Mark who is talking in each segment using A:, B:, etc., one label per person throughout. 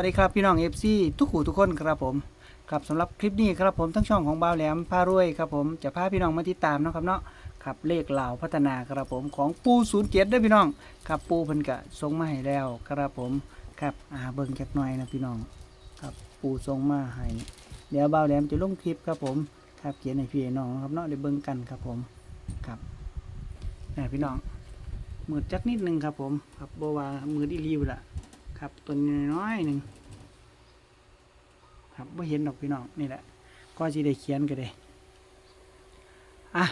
A: วัสดีครับพี่น้องเอฟซีทุกหูทุกคนครับผมครับสำหรับคลิปนี้ครับผมทั้งช่องของบ่าวแหลมพารวยครับผมจะพาพี่น้องมาติดตามเนาะครับเนาะครับเลขเหล่าพัฒนาครับผมของปูศูนย์เจ็ดด้วยพี่น้องครับปูเพิ่นกะส่งมาให้แล้วครับผมครับอ่าเบิ่งจักหน่อยนะพี่น้องครับปูส่งมาให้เดี๋ยวบ่าวแหลมจะลงคลิปครับผมครับเขียนให้พี่น้องครับเนาะได้เบิ่งกันครับผมครับนี่พี่น้องมืดจักนิดนึงครับผมครับบ่ว่ามืดอีรีวละ ครับตัวน้อยหนึ่งครับไม่เห็นดอกพี่น้องนี่แหละ ก็จะได้เขียนก็ได้อะ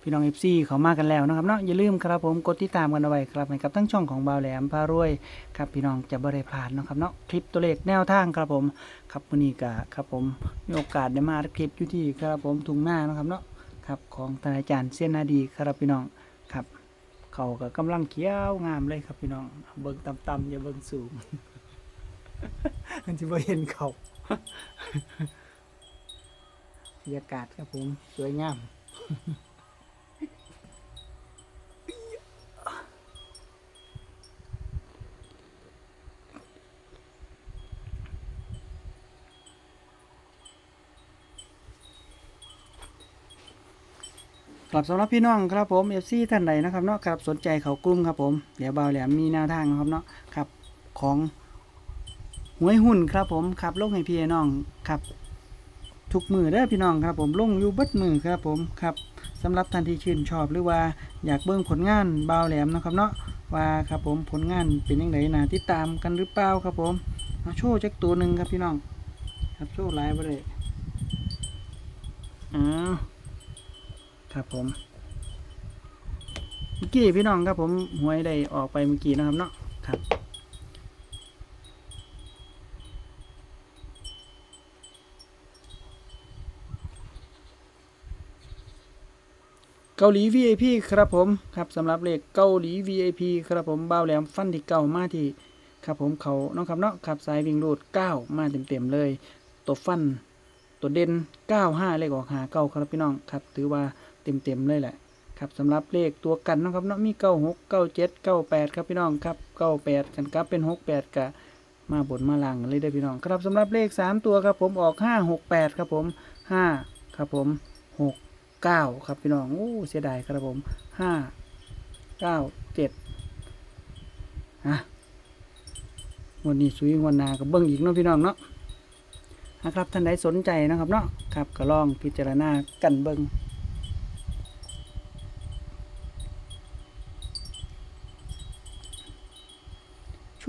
A: พี่น้องเอฟซีเขามากันแล้วนะครับเนาะอย่าลืมครับผมกดติดตามกันเอาไว้ครับให้กับทั้งช่องของบ่าวแหลมพารวยครับพี่น้องจะบริพลาดนะครับเนาะคลิปตัวเลขแนวทางครับผมครับวันนี้ก็ครับผมมีโอกาสได้มาอัดคลิปอยู่ที่ครับผมทุ่งหน้านะครับเนาะครับของทนายจารย์เส้นนาดีครับพี่น้องครับ เขาก็กำลังเขียวงามเลยครับพี่น้อง เบิ่งต่ำๆอย่าเบิ่งสูงมันจะบ่เห็นเขาบรรยากาศครับผม สวยงาม ครับสำหรับพี่น้องครับผมเอฟซีท่านใดนะครับเนาะครับสนใจเขากลุ่มครับผมเดี๋ยวเบาแหลมมีแนวทางนะครับเนาะครับของหวยหุ้นครับผมครับลงให้พี่น้องครับทุกมือเด้อพี่น้องครับผมลงอยู่บัดมือครับผมครับสำหรับท่านที่ชื่นชอบหรือว่าอยากเบิ่งผลงานเบาแหลมนะครับเนาะว่าครับผมผลงานเป็นยังไงนะติดตามกันหรือเปล่าครับผมเอาโชว์จักตัวหนึ่งครับพี่น้อง ครับโชว์ไลฟ์ไปเลยอ๋อ ครับผม เมื่อกี้พี่น้องครับผมหวยได้ออกไปเมื่อกี้นะครับเนาะครับเกาหลี VIP ครับผมครับสำหรับเลขเกาหลี VIP ครับผมบ้าแหลมฟันที่เก่ามาที่ครับผมเขาเนาะครับเนาะครับสายวิ่งรูด 9 มาเต็มๆเลย ตัวฟันตัวเด่น 95 เลขออกหาเก้าครับพี่น้องครับ ถือว่า เต็มๆเลยแหละครับสำหรับเลขตัวกันนะครับเนาะมี96 97 98ครับพี่น้องครับ98กันครับเป็น68กะมาบนมาล่างเลยได้พี่น้องครับสำหรับเลข3ตัวครับผมออก5 68ครับผม5ครับผม6 9ครับพี่น้องโอ้เสียดายครับผม5 9 7อะวันนี้สุยวันนากับเบิ้งอีกเนาะพี่น้องเนาะนะครับท่านใดสนใจนะครับเนาะครับก็ลองพิจารณากันเบิ้ง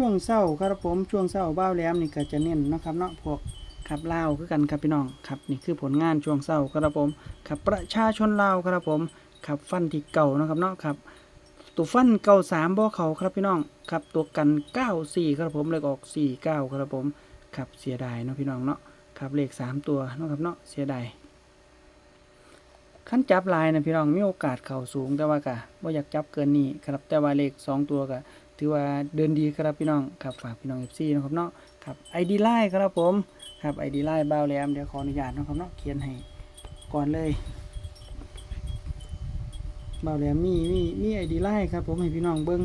A: ช่วงเศร้าครับผมช่วงเศร้าบ้าแหลมนี่ก็จะเน้นนะครับเนาะพวกขับเล่าวคือกันครับพี่น้องครับนี่คือผลงานช่วงเศร้าครับผมขับประชาชนลาวครับผมขับฟันที่เก่านะครับเนาะครับตัวฟันเก่าสามบ่เขาครับพี่น้องครับตัวกันเก้าสี่ครับผมเลยออกสี่เก้าครับผมครับเสียดายเนาะพี่น้องเนาะครับเลขสามตัวเนาะครับเนาะเสียดายขั้นจับลายนะพี่น้องมีโอกาสเข่าสูงแต่ว่ากะว่าอยากจับเกินนี้ครับแต่ว่าเลขสองตัวกะ ถือว่าเดินดีครับพี่น้องครับฝากพี่น้องเอฟซีนะครับเนาะครับไอดีไลน์ครับผมครับไอดีไลน์บ้าวแหลมเดี๋ยวขออนุญาตนะครับเนาะเขียนให้ก่อนเลยบ้าวแหลมมีมีมีไอดีไลน์ครับผมให้พี่น้องเบิ้ง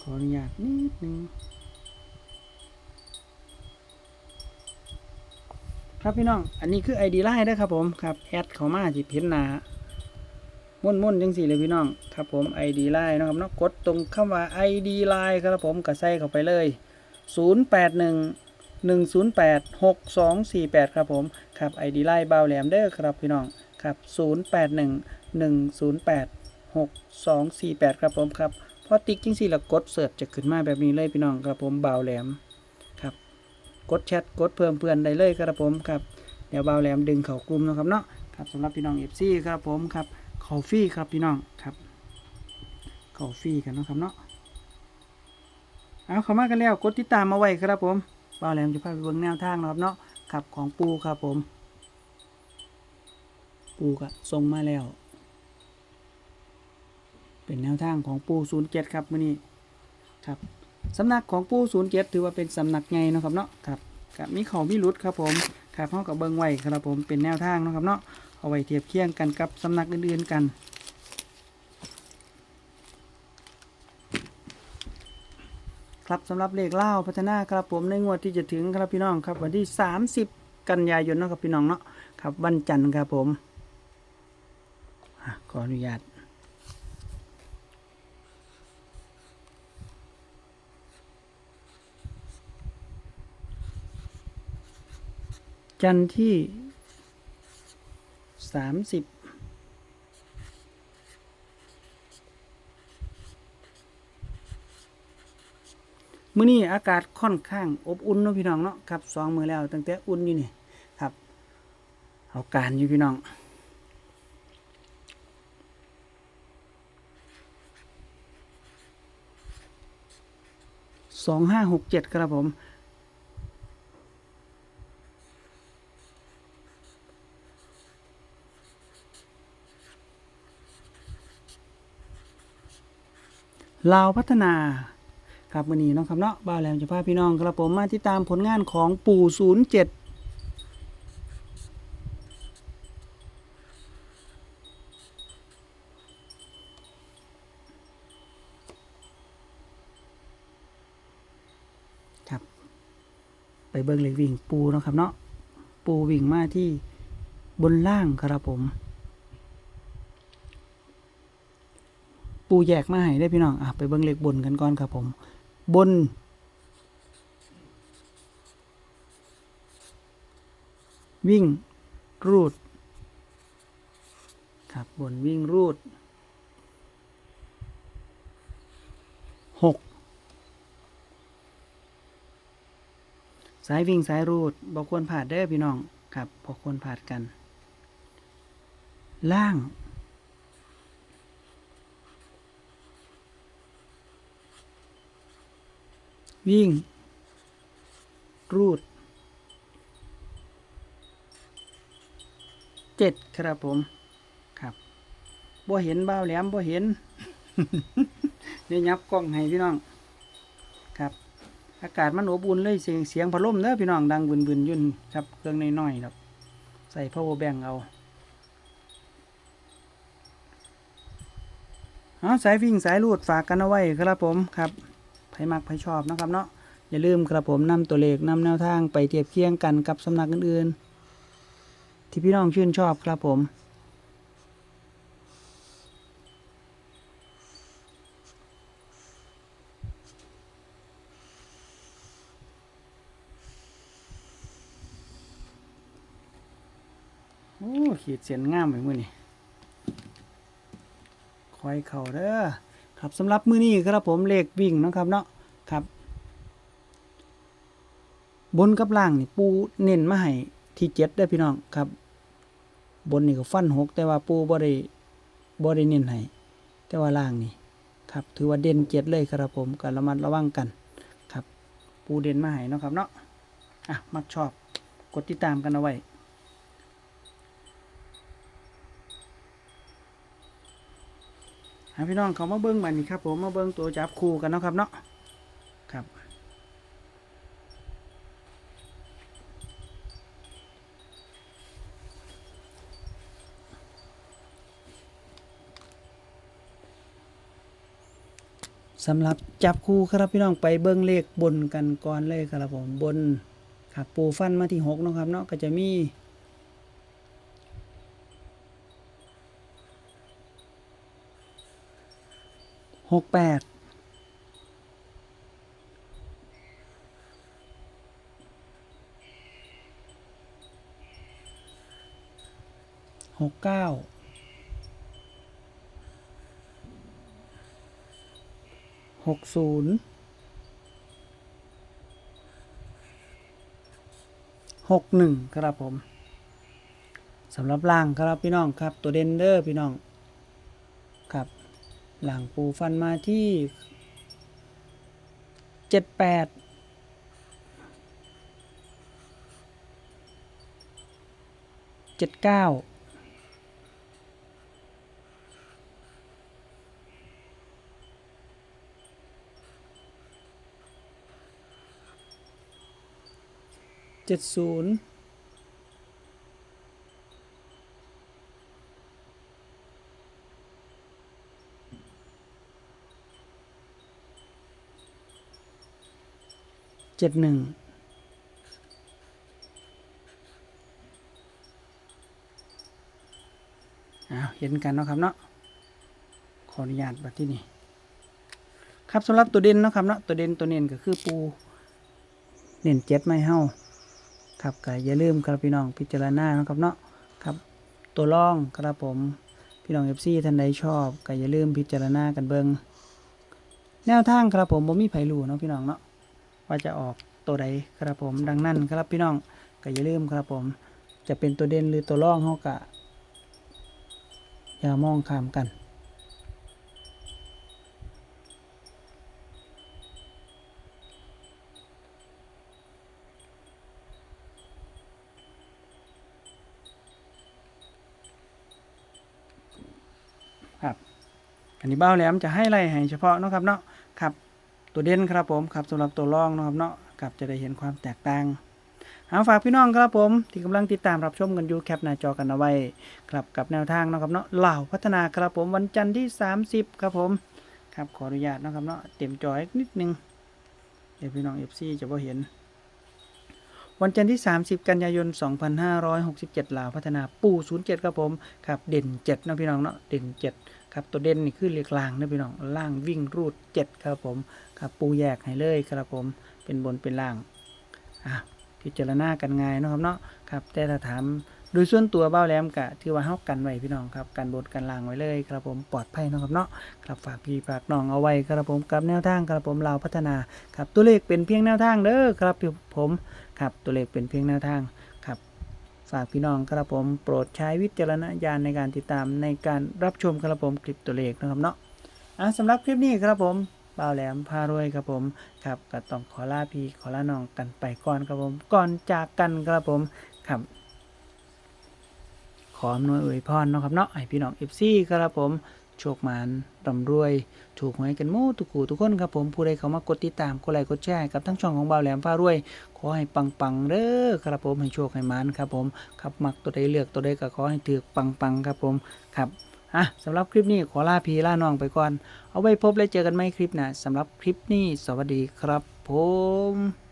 A: ขออนุญาตนิดนึง ครับพี่น้อง อันนี้คือ ID ไลน์นะครับผมครับแอดเขามาจิเห็นหนาม่นม่นจังสี่เลยพี่น้องครับผม ID ไลน์นะครับเนาะกดตรงคำว่า ID ไลน์ครับผมกระใส่เข้าไปเลย 081 108 6248 ครับผมครับ ID ไลน์เบาแหลมเด้อครับพี่น้องครับ 081 108 6248 ครับผมครับพอติ๊กจริงสิแล้วกดเสิร์ชจะขึ้นมาแบบนี้เลยพี่น้องครับผมเบาวแหลม กดแชทกดเพิ่มเพื่อนได้เลยครับผมครับเดี๋ยวเบาแหลมดึงเข่ากลุ่มนะครับเนาะครับสำหรับพี่น้องเอฟซีครับผมครับเขาฟรี่ครับพี่น้องครับเขาฟรี่กันเนาะครับเนาะเอาเข้ามากันแล้วกดติดตามมาไว้ครับผมเบาแหลมจะพาไปเบิ่งแนวทางนะครับเนาะครับของปูครับผม ปูก็ส่งมาแล้ว เป็นแนวทางของปู07ครับมื่อนี้ครับ สำนักของปูศูนย์เจ็ดถือว่าเป็นสำนักไงนะครับเนาะครับกับมีเขามีรุดครับผมครับเข้ากับเบิงไวครับผมเป็นแนวทางนะครับเนาะเอาไว้เทียบเคียงกันกับสำนักอื่นๆกันครับสำหรับเลขเล่าพัฒนาครับผมในงวดที่จะถึงครับพี่น้องครับวันที่ 30 กันยายนนะครับพี่น้องเนาะครับวันจันทร์ครับผมขออนุญาต จันทร์ที่30มื้อนี้อากาศค่อนข้างอบอุ่นเนาะพี่น้องเนาะครับสองมือแล้วตั้งแต่อุ่นอยู่นี่ครับเอาการอยู่พี่น้องสองห้าหกเจ็ดครับผม ลาวพัฒนาครับวันนี้เนาะครับเนาะบ้าแหลมจะพาพี่น้องครับผมมาติดตามผลงานของปู่ศูนย์เจ็ดครับ ไปเบิ่งเลขวิ่งปูนะครับเนาะปูวิ่งมาที่บนล่างครับผม ปูแยกมาให้ได้พี่น้องอะไปเบิ่งเลขบนกันก่อนครับผม บน วิ่งรูด ครับบนวิ่งรูดหกสายวิ่งสายรูดบอกควรผ่าดเด้อพี่น้องครับบอกควรผ่าดกัน ล่าง วิ่ง รูดเจ็ดครับผม ครับบ่เห็นบ้าแหลมบ่เห็นเดี๋ยวยับกล้องให้พี่น้อง ครับ อากาศมันอบอุ่นเลยเสียงเสียงพัดลมเด้อพี่น้องดังบึนบึนยุ่นครับเครื่องน้อยๆครับใส่ power bank เอาเอาสายวิ่งสายรูดฝากกันเอาไว้ครับผมครับ ไผมักไผชอบนะครับเนาะอย่าลืมครับผมนำตัวเลขนำแนวทางไปเทียบเคียงกันกับสำนักอื่นๆ ที่พี่น้องชื่นชอบครับผมโอ้ขีดเสียนงามไปมือนี่คอยเข่าเด้อ ครับสำหรับมือนี้ครับผมเลขวิ่งนะครับเนาะครับ บนกับล่างนี่ปูเน้นมาให้ที่เจ็ดได้พี่น้องครับ บนนี่ก็ฟันหกแต่ว่าปูบ่ได้บ่ได้เน้นให้แต่ว่าล่างนี่ครับถือว่าเด่นเจ็ดเลยครับผมก็ระมัดระวังกันครับ ปูเด่นมาให้นะครับเนาะอะมักชอบกดติดตามกันเอาไว้ ห้พี่น้องเขามาเบิ้งบันนี้ครับผมมาเบิ้งตัวจับคู่กันเนาะครับเนาะครับสำหรับจับคู่ครับพี่น้องไปเบิ้งเลขบนกันก่อนเลยครับผมบนครับปูฟันมาที่หกเนาะครับเนาะก็จะมี หกแปดหกเก้าหกศูนย์หกหนึ่งครับผมสำหรับล่างครับพี่น้องครับตัวเดนเดอร์พี่น้อง หลังปูฟันมาที่เจ็ดแปดเจ็ดเก้าเจ็ดศูนย์ จ็ดหนึ่งเห็นกันเนาะครับเนาะขออนุญาตบัดที่นี่ครับสำหรับตัวเด่นเนาะครับเนาะตัวเด่นตัวเน้นก็คือปูเน้นเจ็ดไม่เฮาครับก็อย่าลืมครับพี่น้องพิจารณาเนาะครับเนาะครับตัวร่องครับผมพี่น้องเอฟซีท่านใดชอบก็อย่าลืมพิจารณากันเบิงแนวทางครับผมบ่มีไผ่รู้เนาะพี่น้องเนาะ ว่าจะออกตัวใดครับผมดังนั้นครับพี่น้องก็อย่าลืมครับผม จะเป็นตัวเด่นหรือตัวรองเฮากะอย่ามองข้ามกันครับอันนี้เบ้าแหลมจะให้ไล่ให้เฉพาะเนาะครับเนาะครับ ตัวเด่นครับผมครับสำหรับตัวรองนะครับเนาะครับจะได้เห็นความแตกต่างหาฝากพี่น้องครับผมที่กำลังติดตามรับชมกันอยู่แคปหน้าจอกันเอาไว้ครับกับแนวทางนะครับเนาะเหล่าพัฒนาครับผมวันจันทร์ที่ 30 ครับผมครับขออนุญาตนะครับเนาะเต็มจอยนิดนึงเดี๋ยวพี่น้องเอฟซีจะพอเห็น วันจันทร์ที่ 30 กันยายน 2567 ลาวพัฒนาปู่07 ครับผมครับเด่น7นะพี่น้องเนาะเด่น 7 ครับตัวเด่นนี่คือเรียกล่างนะพี่น้องล่างวิ่งรูด7ครับผมครับปูแยกให้เลยครับผมเป็นบนเป็นล่างอะพิจารณากันง่ายนะครับเนาะครับแต่ถ้าถามโดยส่วนตัวเบ้าแหลมกะที่ว่าเฮากันไว้พี่น้องครับกันบนกันล่างไว้เลยครับผมปลอดภัยนะครับเนาะครับฝากพี่ฝากน้องเอาไว้ครับผมกับแนวทางครับผมเราพัฒนาครับตัวเลขเป็นเพียงแนวทางเด้อครับผมครับตัวเลขเป็นเพียงแนวทาง ฝากพี่น้องครับผมโปรดใช้วิจารณญาณในการติดตามในการรับชมครับผมคลิปตัวเลขนะครับเนาะอะสำหรับคลิปนี้ครับผมบ่าวแหลมพารวยครับผมครับก็ต้องขอลาพี่ขอลาน้องกันไปก่อนครับผมก่อนจากกันครับผมครับขออำนวยอวยพรนะครับเนาะให้พี่น้องเอฟซีครับผม โชคหมานร่ำรวย ถูกหวยกันมู่ทุกคู่ทุกคนครับผมผู้ใดเขามากดติดตามกดไลค์กดแชร์กับทั้งช่องของบ่าวแหลมพารวย ขอให้ปังๆเด้อครับผมให้โชคให้หมานครับผมครับมักตัวใดเลือกตัวใดก็ขอให้ถือปังปังๆครับผมครับอะสำหรับคลิปนี้ขอลาพี่ลาน้องไปก่อน เอาไว้พบและเจอกันใหม่คลิปหน้าสำหรับคลิปนี้สวัสดีครับผม